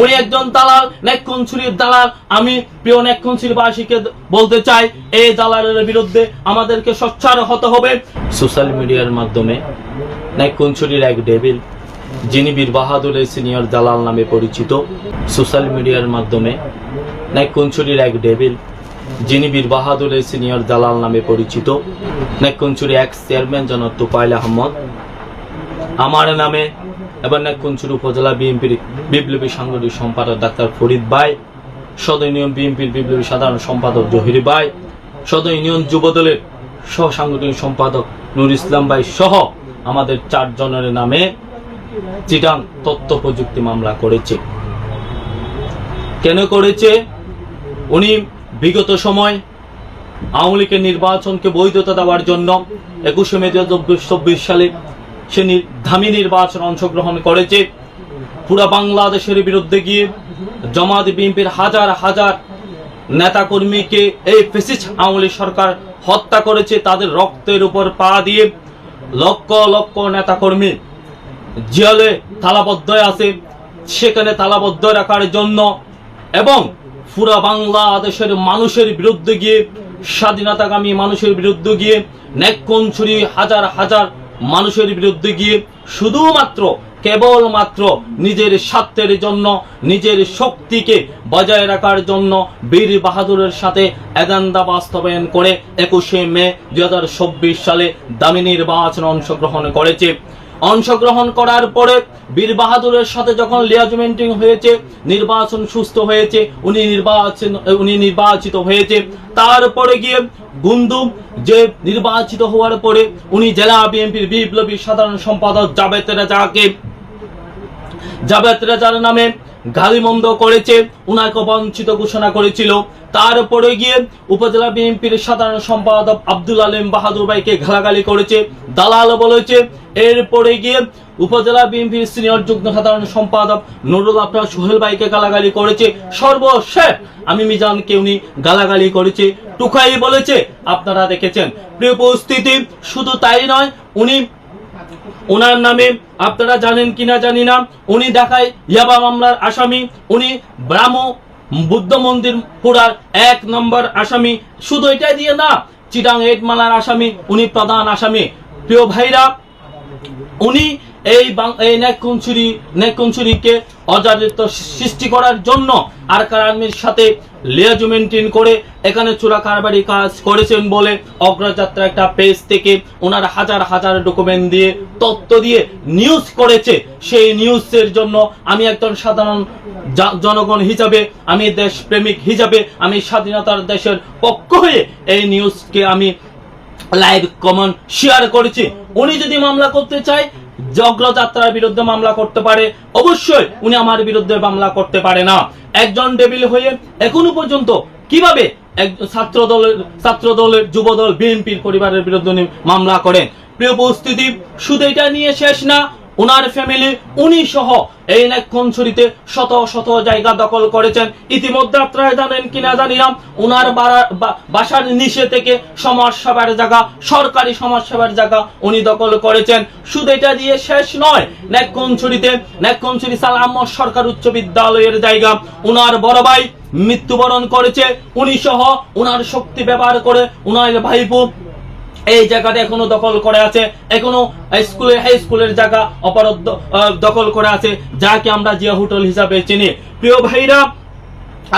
উনি একজন দালাল নেক্ষণছুরির দালাল। আমি প্রিয় নেক্ষণছুরিবাসীকে বলতে চাই, এই দালালের বিরুদ্ধে আমাদেরকে সোচ্চার হতে হবে। সোশ্যাল মিডিয়ার মাধ্যমে নেক্ষণছুরির এক ডেভিল, যিনি বীর বাহাদুরের সিনিয়র দালাল নামে পরিচিত। সোশ্যাল মিডিয়ার মাধ্যমে নেক্ষণছুরির এক ডেভিল, যিনি বীর বাহাদুরের সিনিয়র দালাল নামে পরিচিত। নেক্ষণছুরি এক্স চেয়ারম্যান জনাব তোপাইল আহমদ। আমার নামে এবার নেক্ষণছুর উপজেলা বিএনপির বিপ্লবী সাংগঠনিক সম্পাদক ডাক্তার ফরিদ ভাই, সদর ইউনিয়ন বিএনপির বিপ্লবী সাধারণ সম্পাদক জহির ভাই, সদর ইউনিয়ন যুবদলের সহ সাংগঠনিক সম্পাদক নুর ইসলাম ভাই সহ আমাদের চারজনের নামে চিটাং তথ্য প্রযুক্তি মামলা করেছে। কেন করেছে? উনি বিগত সময় আওয়ামী লীগের নির্বাচনকে বৈধতা দেওয়ার জন্য একুশে মে দু সালে সে ধামি নির্বাচন অংশগ্রহণ করেছে। পুরা বাংলাদেশের বিরুদ্ধে গিয়ে জামাত বিএনপির হাজার হাজার নেতাকর্মীকে এই ফেসিস্ট আওয়ামী সরকার হত্যা করেছে, তাদের রক্তের উপর পা দিয়ে লক্ষ লক্ষ নেতাকর্মী জিয়ালে তালাবদ্ধ আছে। সেখানে তালাবদ্ধ রাখার জন্য এবং পুরা বাংলাদেশের মানুষের বিরুদ্ধে গিয়ে স্বাধীনতাকামী মানুষের বিরুদ্ধে গিয়ে নেকঞ্চুরি হাজার হাজার মানুষের বিরুদ্ধে গিয়ে শুধুমাত্র, কেবলমাত্র নিজের স্বার্থের জন্য, নিজের শক্তিকে বজায় রাখার জন্য বীর বাহাদুরের সাথে এজেন্ডা বাস্তবায়ন করে একুশে মে দুই হাজার চব্বিশ সালে দামি নির্বাচন অংশগ্রহণ করেছে। অংশগ্রহণ করার পরে বীর বাহাদুরের সাথে যখন লিয়াজমেন্টিং হয়েছে, নির্বাচন সুস্থ হয়েছে, উনি নির্বাচন, উনি নির্বাচিত হয়েছে। তারপরে গিয়ে গুন্দুম যে নির্বাচিত হওয়ার পরে উনি জেলা বিএনপির বিপ্লবী সাধারণ সম্পাদক জাবেদ রাজাকে জাবেদ রাজার নামে গালিমন্দ করেছে, উনাকে বঞ্চিত ঘোষণা করেছিল। তারপরে গিয়ে উপজেলা বিএনপির সাধারণ সম্পাদক আব্দুল আলিম বাহাদুর ভাইকে গালাগালি করেছে, দালাল বলেছে। এরপরে গিয়ে উপজেলা বিএনপির সিনিয়র যুগ্ম সাধারণ সম্পাদক নুরুল আফরাজ সোহেল ভাইকে গালাগালি করেছে। সর্বশেষ আমি মিজানকে উনি গালাগালি করেছে। টুকাই বলেছে, আপনারা দেখেছেন। প্রিয় উপস্থিতি, শুধু তাই নয়, উনি ওনার নামে আপনারা জানেন কিনা জানি না। উনি দেখায় ইয়াবা মামলার আসামি। উনি ব্রাহ্ম বুদ্ধ মন্দির পুরার এক নম্বর আসামি। শুধু এটাই দিয়ে না, চিটাং এটমালার আসামি, উনি প্রধান আসামি। প্রিয় ভাইরা, উনি এই এই নেকুঞ্চুরি নেকুঞ্চুরিকে অজাদিত সৃষ্টি করার জন্য আর আর্মির সাথে লিয়াজু মেনটেন করে এখানে চোরা কারবারি কাজ করেছেন বলে অগ্রযাত্রা একটা পেজ থেকে ওনার হাজার হাজার ডকুমেন্ট দিয়ে তথ্য দিয়ে নিউজ করেছে। সেই নিউজের জন্য আমি একজন সাধারণ জনগণ হিসাবে, আমি দেশপ্রেমিক হিসাবে, আমি স্বাধীনতার দেশের পক্ষ হয়ে এই নিউজকে আমি লাইভ কমেন্ট শেয়ার করেছি। উনি যদি মামলা করতে চায় জগ্রযাত্রার বিরুদ্ধে মামলা করতে পারে। অবশ্যই উনি আমার বিরুদ্ধে মামলা করতে পারে না। একজন ডেবিল হয়ে এখনও পর্যন্ত কীভাবে ছাত্র দলের ছাত্র দলের যুব দল বিএনপির পরিবারের বিরুদ্ধে মামলা করেন? প্রিয় উপস্থিতি, শুধু এটা নিয়ে শেষ না ওনার ফ্যামিলি উনি সহ এই নেক্ষণছড়িতে শত শত জায়গা দখল করেছেন। ইতিমধ্যে আপনারা জানেন কিনা জানি না ওনার বাসার নিচে থেকে সমাজ সেবার জায়গা, সরকারি সমাজ সেবার জায়গা উনি দখল করেছেন। শুধু এটা দিয়ে শেষ নয় নেক্ষণছড়িতে নেক্ষণছড়ি সালাম সরকার উচ্চ বিদ্যালয়ের জায়গা। ওনার বড় ভাই মৃত্যুবরণ করেছে। উনি সহ ওনার শক্তি ব্যবহার করে ওনার ভাইপো এই জায়গাটা এখনও দখল করে আছে। এখনও স্কুলে, হাই স্কুলের জায়গা অপরাধ দখল করে আছে, যাকে আমরা জিয়া হোটেল হিসাবে চিনি। প্রিয় ভাইরা,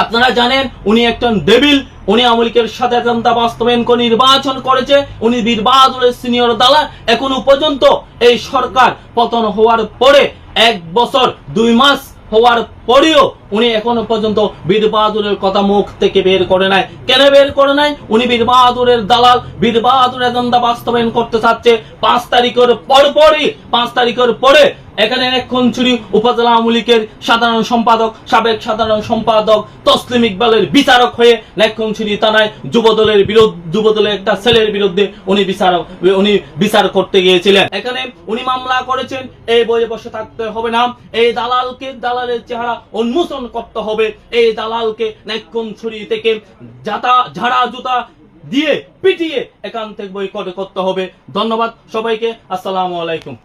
আপনারা জানেন, উনি একজন ডেবিল। উনি আমলিকের সাথে এজেন্ডা বাস্তবায়ন করে নির্বাচন করেছে। উনি বাহাদুরের সিনিয়র দালা এখনও পর্যন্ত এই সরকার পতন হওয়ার পরে এক বছর, দুই মাস হওয়ার পরেও উনি এখনও পর্যন্ত বীর বাহাদুরের কথা মুখ থেকে বের করে নাই। কেন বের করে নাই? উনি বীর বাহাদুরের দালাল বীর বাহাদুর এজেন্ডা বাস্তবায়ন করতে চাচ্ছে। পাঁচ তারিখের পরপরই, পাঁচ তারিখের পরে এখানে খুনচুরি উপজেলা আওয়ামী লীগের সাধারণ সম্পাদক, সাবেক সাধারণ সম্পাদক, তসলিম ইকবালের বিচারক হয়ে নেক্ষণছড়ি থানায় যুবদলের বিরুদ্ধে, যুবদলের একটা ছেলের বিরুদ্ধে উনি বিচারক, উনি বিচার করতে গিয়েছিলেন। এখানে উনি মামলা করেছেন, এই বইয়ে বসে থাকতে হবে না। এই দালালকে, দালালের চেহারা উন্মোচন করতে হবে। এই দালালকে নেক্ষণছড়ি থেকে জাতা ঝাড়া জুতা দিয়ে পিটিয়ে একান থেকে বই করতে হবে। ধন্যবাদ সবাইকে, আসসালামু আলাইকুম।